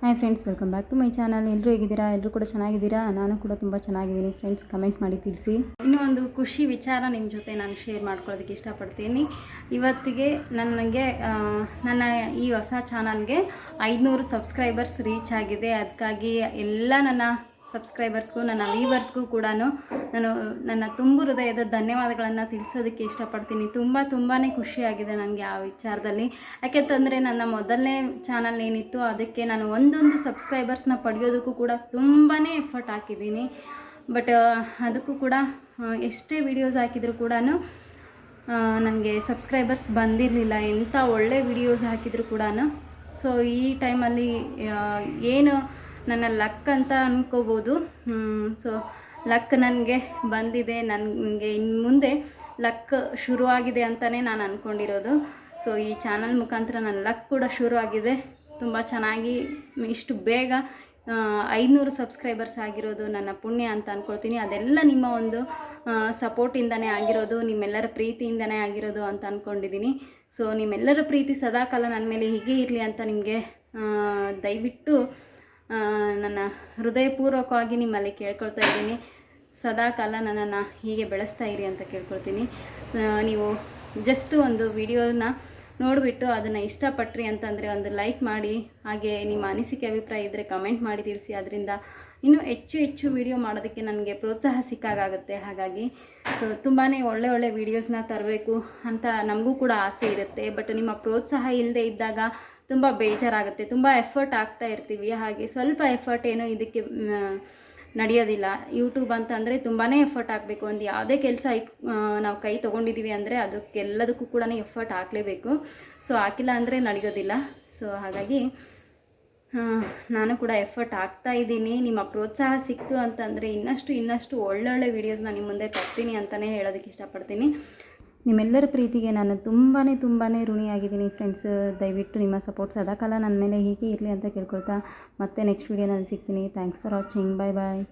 Hi friends welcome back to my channel ಎಲ್ಲರೂ ಹೇಗಿದ್ದೀರಾ? ಎಲ್ಲರೂ ಕೂಡ ಚೆನ್ನಾಗಿದ್ದೀರಾ? ನಾನು ಕೂಡ ತುಂಬ ಚೆನ್ನಾಗಿದ್ದೀನಿ ಫ್ರೆಂಡ್ಸ್ ಕಮೆಂಟ್ ಮಾಡಿ ತಿಳಿಸಿ. ಇನ್ನೂ ಒಂದು ಖುಷಿ ವಿಚಾರ ನಿಮ್ಮ ಜೊತೆ ನಾನು ಶೇರ್ ಮಾಡ್ಕೊಳ್ಳೋದಕ್ಕೆ ಇಷ್ಟಪಡ್ತೀನಿ. ಇವತ್ತಿಗೆ ನನಗೆ ನನ್ನ ಈ ಹೊಸ ಚಾನಲ್ಗೆ ಐದುನೂರು ಸಬ್ಸ್ಕ್ರೈಬರ್ಸ್ ರೀಚ್ ಆಗಿದೆ. ಅದಕ್ಕಾಗಿ ಎಲ್ಲ ನನ್ನ ಸಬ್ಸ್ಕ್ರೈಬರ್ಸ್ಗೂ ನನ್ನ ವೀವರ್ಸ್ಗೂ ಕೂಡ ನಾನು ನನ್ನ ತುಂಬು ಹೃದಯದ ಧನ್ಯವಾದಗಳನ್ನು ತಿಳಿಸೋದಕ್ಕೆ ಇಷ್ಟಪಡ್ತೀನಿ. ತುಂಬ ತುಂಬಾ ಖುಷಿಯಾಗಿದೆ ನನಗೆ ಆ ವಿಚಾರದಲ್ಲಿ. ಯಾಕೆಂತಂದರೆ ನನ್ನ ಮೊದಲನೇ ಚಾನಲ್ ಏನಿತ್ತು ಅದಕ್ಕೆ ನಾನು ಒಂದೊಂದು ಸಬ್ಸ್ಕ್ರೈಬರ್ಸ್ನ ಪಡೆಯೋದಕ್ಕೂ ಕೂಡ ತುಂಬಾ ಎಫರ್ಟ್ ಹಾಕಿದ್ದೀನಿ. ಬಟ್ ಅದಕ್ಕೂ ಕೂಡ ಎಷ್ಟೇ ವಿಡಿಯೋಸ್ ಹಾಕಿದರೂ ಕೂಡ ನನಗೆ ಸಬ್ಸ್ಕ್ರೈಬರ್ಸ್ ಬಂದಿರಲಿಲ್ಲ. ಎಂಥ ಒಳ್ಳೆ ವಿಡಿಯೋಸ್ ಹಾಕಿದರೂ ಕೂಡ ಸೊ ಈ ಟೈಮಲ್ಲಿ ಏನು ನನ್ನ ಲಕ್ ಅಂತ ಅಂದ್ಕೋಬೋದು ಸೊ ಲಕ್ ನನಗೆ ಬಂದಿದೆ. ನನಗೆ ಇನ್ನು ಮುಂದೆ ಲಕ್ ಶುರುವಾಗಿದೆ ಅಂತಲೇ ನಾನು ಅಂದ್ಕೊಂಡಿರೋದು ಸೊ ಈ ಚಾನಲ್ ಮುಖಾಂತರ ನನ್ನ ಲಕ್ ಕೂಡ ಶುರು ಆಗಿದೆ ತುಂಬ ಚೆನ್ನಾಗಿ, ಇಷ್ಟು ಬೇಗ ಐದುನೂರು ಸಬ್ಸ್ಕ್ರೈಬರ್ಸ್ ಆಗಿರೋದು ನನ್ನ ಪುಣ್ಯ ಅಂತ ಅಂದ್ಕೊಳ್ತೀನಿ ಅದೆಲ್ಲ ನಿಮ್ಮ ಒಂದು ಸಪೋರ್ಟಿಂದನೇ ಆಗಿರೋದು, ನಿಮ್ಮೆಲ್ಲರ ಪ್ರೀತಿಯಿಂದನೇ ಆಗಿರೋದು ಅಂತ ಅಂದ್ಕೊಂಡಿದ್ದೀನಿ ಸೊ ನಿಮ್ಮೆಲ್ಲರ ಪ್ರೀತಿ ಸದಾಕಾಲ ನನ್ನ ಮೇಲೆ ಹೀಗೆ ಇರಲಿ ಅಂತ ನಿಮಗೆ ದಯವಿಟ್ಟು ನನ್ನ ಹೃದಯಪೂರ್ವಕವಾಗಿ ನಿಮ್ಮಲ್ಲಿ ಕೇಳ್ಕೊಳ್ತಾ ಇದ್ದೀನಿ. ಸದಾಕಾಲ ನನ್ನನ್ನು ಹೀಗೆ ಬೆಳೆಸ್ತಾ ಇರಿ ಅಂತ ಕೇಳ್ಕೊಳ್ತೀನಿ. ನೀವು ಜಸ್ಟ್ ಒಂದು ವಿಡಿಯೋನ ನೋಡಿಬಿಟ್ಟು ಅದನ್ನು ಇಷ್ಟಪಟ್ರಿ ಅಂತಂದರೆ ಒಂದು ಲೈಕ್ ಮಾಡಿ, ಹಾಗೆ ನಿಮ್ಮ ಅನಿಸಿಕೆ ಅಭಿಪ್ರಾಯ ಇದ್ದರೆ ಕಮೆಂಟ್ ಮಾಡಿ ತಿಳಿಸಿ. ಅದರಿಂದ ಇನ್ನೂ ಹೆಚ್ಚು ಹೆಚ್ಚು ವಿಡಿಯೋ ಮಾಡೋದಕ್ಕೆ ನನಗೆ ಪ್ರೋತ್ಸಾಹ ಸಿಕ್ಕಾಗುತ್ತೆ ಹಾಗಾಗಿ ಸೊ ತುಂಬಾ ಒಳ್ಳೆ ಒಳ್ಳೆ ವೀಡಿಯೋಸ್ನ ತರಬೇಕು ಅಂತ ನಮಗೂ ಕೂಡ ಆಸೆ ಇರುತ್ತೆ. ಬಟ್ ನಿಮ್ಮ ಪ್ರೋತ್ಸಾಹ ಇಲ್ಲದೆ ಇದ್ದಾಗ ತುಂಬ ಬೇಜಾರಾಗುತ್ತೆ, ತುಂಬ ಎಫರ್ಟ್ ಆಗ್ತಾ ಇರ್ತೀವಿ. ಹಾಗೆ ಸ್ವಲ್ಪ ಎಫರ್ಟ್ ಏನೋ ಇದಕ್ಕೆ ನಡೆಯೋದಿಲ್ಲ. ಯೂಟ್ಯೂಬ್ ಅಂತಂದರೆ ತುಂಬಾ ಎಫರ್ಟ್ ಹಾಕಬೇಕು ಒಂದು ಯಾವುದೇ ಕೆಲಸ ನಾವು ಕೈ ತೊಗೊಂಡಿದ್ದೀವಿ ಅಂದರೆ ಅದಕ್ಕೆಲ್ಲದಕ್ಕೂ ಕೂಡ ಎಫರ್ಟ್ ಹಾಕಲೇಬೇಕು ಸೊ ಹಾಕಿಲ್ಲ ಅಂದರೆ ನಡೆಯೋದಿಲ್ಲ. ಸೊ ಹಾಗಾಗಿ ನಾನು ಕೂಡ ಎಫರ್ಟ್ ಹಾಕ್ತಾ ಇದ್ದೀನಿ. ನಿಮ್ಮ ಪ್ರೋತ್ಸಾಹ ಸಿಕ್ತು ಅಂತಂದರೆ ಇನ್ನಷ್ಟು ಇನ್ನಷ್ಟು ಒಳ್ಳೊಳ್ಳೆ ವೀಡಿಯೋಸ್ನ ನಿಮ್ಮ ಮುಂದೆ ತರ್ತೀನಿ ಅಂತಲೇ ಹೇಳೋದಕ್ಕೆ ಇಷ್ಟಪಡ್ತೀನಿ. ನಿಮ್ಮೆಲ್ಲರ ಪ್ರೀತಿಗೆ ನಾನು ತುಂಬಾ ತುಂಬಾ ಋಣಿಯಾಗಿದ್ದೀನಿ ಫ್ರೆಂಡ್ಸ್ ದಯವಿಟ್ಟು ನಿಮ್ಮ ಸಪೋರ್ಟ್ ಸದಾಕಾಲ ನನ್ನ ಮೇಲೆ ಹೀಗೆ ಇರಲಿ ಅಂತ ಕೇಳ್ಕೊಳ್ತಾ ಮತ್ತೆ ನೆಕ್ಸ್ಟ್ ವೀಡಿಯೋನಲ್ಲಿ ಸಿಗ್ತೀನಿ. Thanks for watching bye bye